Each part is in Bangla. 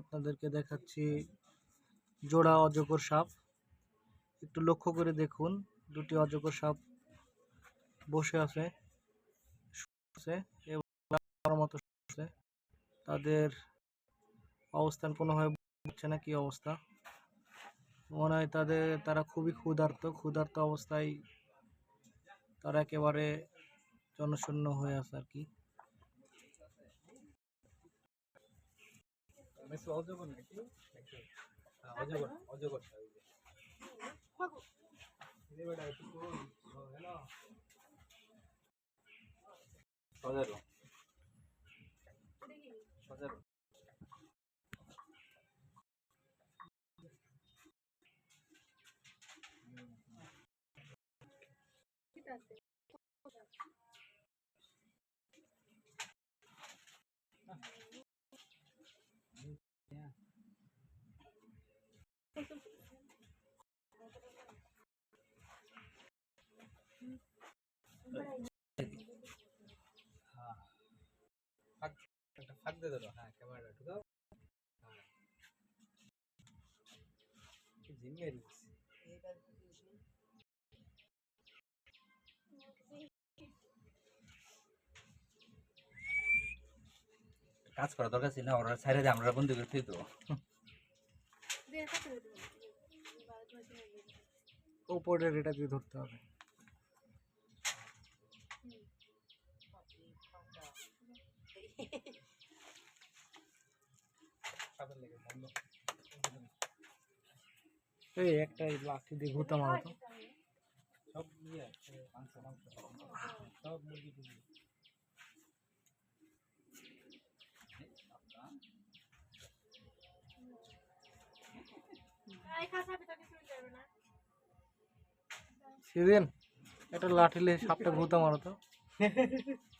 আপনাদেরকে দেখাচ্ছি জোড়া অজগর সাপ। একটু লক্ষ্য করে দেখুন, দুটি অজগর সাপ বসে আছে তাদের অবস্থান কোনোভাবে বুঝছে না কি অবস্থা। মনে হয় তাদের, তারা খুবই ক্ষুধার্ত ক্ষুধার্ত অবস্থায় তারা একেবারে জনশূন্য হয়ে আছে আর কি। অজগর নাকি? হ্যাঁ, অজগর অজগর সজারো সজারো ফাঁক একটা ফাঁক দিয়ে হ্যাঁ ক্যামেরাটা ঢুকাও হ্যাঁ জিমিয়ে দিচ্ছি কাজ করা দরকার ছিল না ওরা ছাইরে দিয়ে আমরা বন্ধু করতে তো উপরের এটা দিয়ে ধরতে হবে। এই একটা লাঠি দিয়ে ঘুরতে মারো তো সব সব মুরগি টুরগি। সেদিন একটা লাঠি নিয়ে সাপটা ঘুরতে মারো তো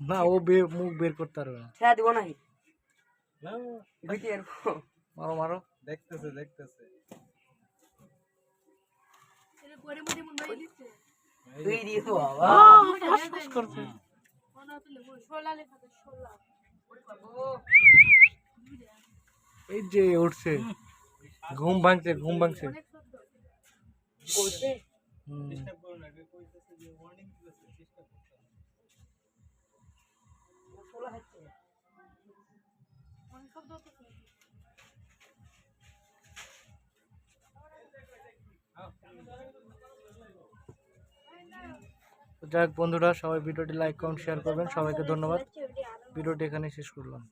না ও বে- মুখ বের করতে পারবে না। ছেড়ে দিব নাই না। দেখি এরকম মারো মারো। দেখতেছে দেখতেছে। তুই বাবা। করছে। শোলা এই যে উঠছে। ঘুম ভাঙছে ঘুম ভাঙছে। যাই হোক বন্ধুরা, সবাই ভিডিওটি লাইক কমেন্ট শেয়ার করবেন। সবাইকে ধন্যবাদ। ভিডিওটি এখানে শেষ করলাম।